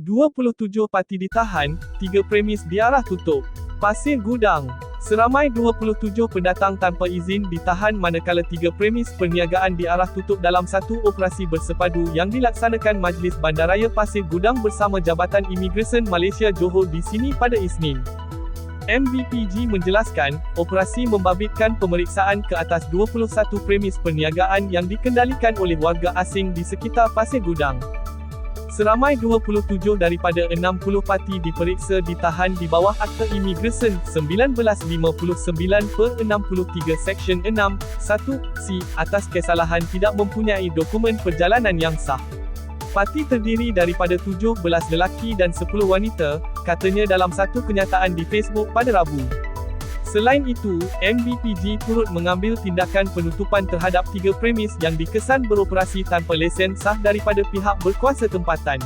27 parti ditahan, 3 premis diarah tutup. Pasir Gudang Seramai 27 pendatang tanpa izin ditahan manakala tiga premis perniagaan diarah tutup dalam satu operasi bersepadu yang dilaksanakan Majlis Bandaraya Pasir Gudang bersama Jabatan Imigresen Malaysia Johor di sini pada Isnin. MBPG menjelaskan, operasi membabitkan pemeriksaan ke atas 21 premis perniagaan yang dikendalikan oleh warga asing di sekitar Pasir Gudang. Seramai 27 daripada 60 parti diperiksa ditahan di bawah Akta Imigresen 1959 per 63 Seksyen 6, 1, C, atas kesalahan tidak mempunyai dokumen perjalanan yang sah. Parti terdiri daripada 17 lelaki dan 10 wanita, katanya dalam satu kenyataan di Facebook pada Rabu. Selain itu, MBPG turut mengambil tindakan penutupan terhadap tiga premis yang dikesan beroperasi tanpa lesen sah daripada pihak berkuasa tempatan.